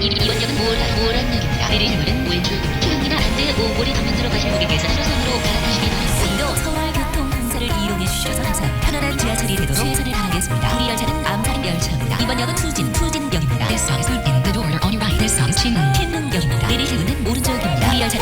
이- 이번 역은 모란, 모란역입니다. 내리시는 왼쪽입니다. 태릉이나 반대 오보리 방면으로 가실 고객께서 수선으로 갈아타시기 바랍니다. 오늘도 서울 교통공사를 이용해 주셔서 감사합니다. 편안한 지하철이 되도록 최선을 다하겠습니다. 우리 열차는 암산 열차입니다. 이번 역은 투진, 투진역입니다. This is in the door on your right. This is 신흥, 신흥역입니다. 내리실 문은 오른쪽입니다. 우리 열차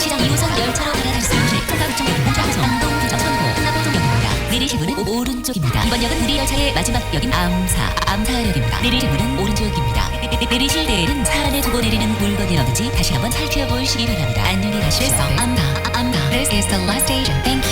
시장 가락시장 2호선 열차로 갈아타실 수 있는 통가구청역 공장에서 안동부터 천호 하나봉역입니다. 내리실 문은 오- 오른쪽입니다. 이번 역은 우리 열차의 마지막 역인 암사 암사역입니다. 내리실 문은 오른쪽입니다. 내- 내리실 때에는 차 안에 두고 내리는 물건이 없는지 다시 한번 살펴보시기 바랍니다. 안녕히 가십시오. 암사 암사 This is the last station. Thank you.